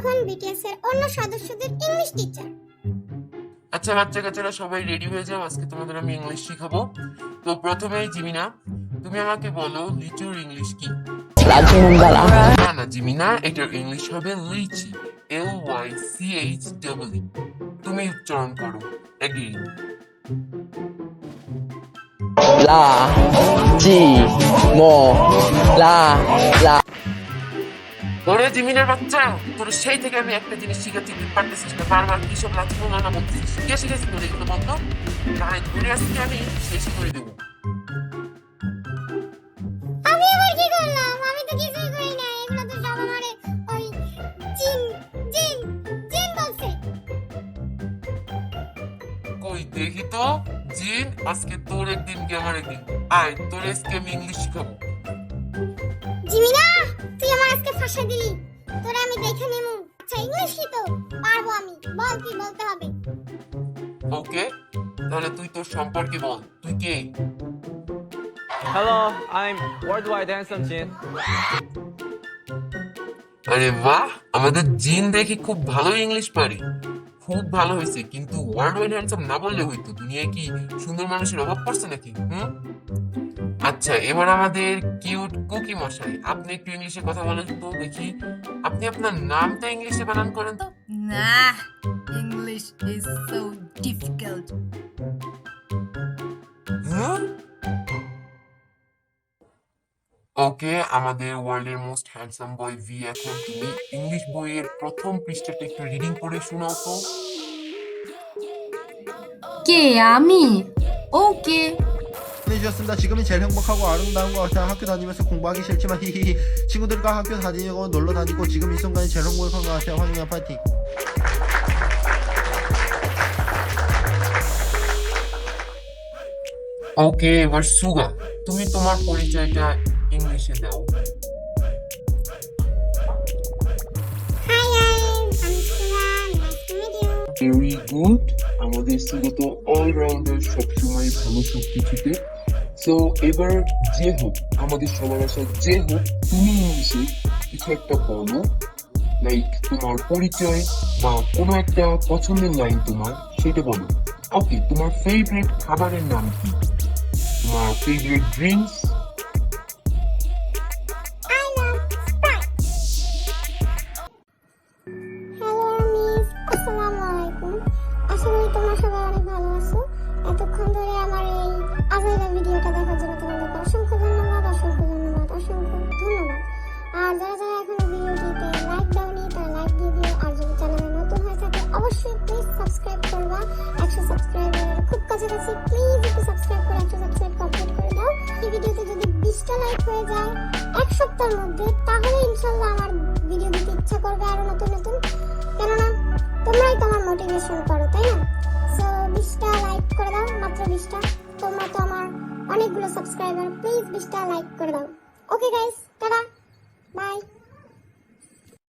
BTS এর অন্য সদস্যদের ইংলিশ টিচার আচ্ছা বাচ্চা কাচ্চারা সবাই রেডি হয়ে যাও। আজকে তোমাদের আমি ইংলিশ শিখাবো। তো প্রথমেই জিমিনা তুমি আমাকে বলো লিচুর ইংলিশ কি? না না জিমিনা এটার ইংলিশ হবে lychee. L Y C H double তুমি উচ্চারণ করো। এগেইন লা চি মো লা লা। ওরে জিমিনের বাচ্চা তোর সেই থেকে আমি একটা জিনিস শিখেছি তুই পারতেছিস না বারবার কি সব লাচি না বলতেছিস কে শিখেছি তোর এগুলো বন্ধ তাহলে ঘুরে আসছি আমি শেষ করে দেবো। আমি আবার কি করলাম? আমি তো কিছুই করি না এগুলো তো সব আমারে ওই জিন জিন জিন বলছে। কই দেখি তো জিন আজকে তোর একদিন কি আমার একদিন আয় তোর আজকে আমি ইংলিশ শিখাবো। ফাঁসা দিলি। তোরা আমি দেখে নেব আচ্ছা ইংলিশ কি তো পারব আমি। বল কি বলতে হবে? ওকে তাহলে তুই তোর সম্পর্কে বল। তুই কে? Hello, I'm Worldwide Handsome Jin. আরে বাহ আমাদের জিন দেখি খুব ভালো ইংলিশ পারে। খুব ভালো হয়েছে কিন্তু ওয়ার্ল্ড ওয়াইড হ্যান্ডসাম না বললে হইতো দুনিয়ায় কি সুন্দর মানুষের অভাব পড়ছে নাকি হুম? আচ্ছা এবার আমাদের কিউট কুকি মশাই আপনি একটু ইংলিশে কথা বলেন তো দেখি। আপনি আপনার নামটা ইংলিশে বানান করেন তো। না English is so difficult okay আমাদের ওয়ার্ল্ডের মোস্ট হ্যান্ডসাম বয় ভি এখন তুমি ইংলিশ বইয়ের প্রথম পৃষ্ঠাটা একটু রিডিং করে শোনাও তো। কে আমি? ওকে 오케이. 해주셨습니다. 지금이 제일 행복하고 아름다운 것 같아요. 학교 다니면서 공부하기 싫지만 히히히 친구들과 학교 다니고 놀러 다니고 지금 이 순간이 제일 행복한 것 같아요. 황영현 파이팅. ওকে এবার সুগা তুমি তোমার পরিচয়টা ইংলিশে দাও হাই গাইস আমি Sura nice to meet you very good আমাদের সুগা তো অলরাউন্ডার সবসময় ভালো সব কিছুতে সো এবার যে হোক, আমাদের সবার আশা যে হোক, তুমি ইংলিশে কিছু একটা বলো লাইক তোমার পরিচয় বা কোনো একটা পছন্দের লাইন তোমার, সেটা বলো। ওকে তোমার ফেভারিট খাবারের নাম কি? তোমার ফেভারিট ড্রিঙ্কস সবাই অনেক ভালো এতক্ষণ ধরে আমার এই আজাইরা ভিডিওটা দেখার জন্য তোমাদেরকে অসংখ্য ধন্যবাদ অসংখ্য ধন্যবাদ অসংখ্য ধন্যবাদ। আর যারা যারা এখনও ভিডিওটিতে লাইক দাওনি, তারা লাইক দিয়ে দিও। আর যদি চ্যানেলে নতুন হয়ে থাকে, অবশ্যই প্লিজ সাবস্ক্রাইব করবা। একশো সাবস্ক্রাইবারের খুব কাছাকাছি প্লিজ একটু সাবস্ক্রাইব করে একশো সাবস্ক্রাইব কমপ্লিট করে দাও। এই ভিডিওতে যদি বিশটা লাইক হয়ে যায়, এক সপ্তাহের মধ্যে, তাহলে ইনশাল্লাহ আমার ভিডিও দিতে ইচ্ছা করবে আরও নতুন অনেকগুলো সাবস্ক্রাইবার প্লিজ বিশটা লাইক করে দাও। Okay guys tata. বাই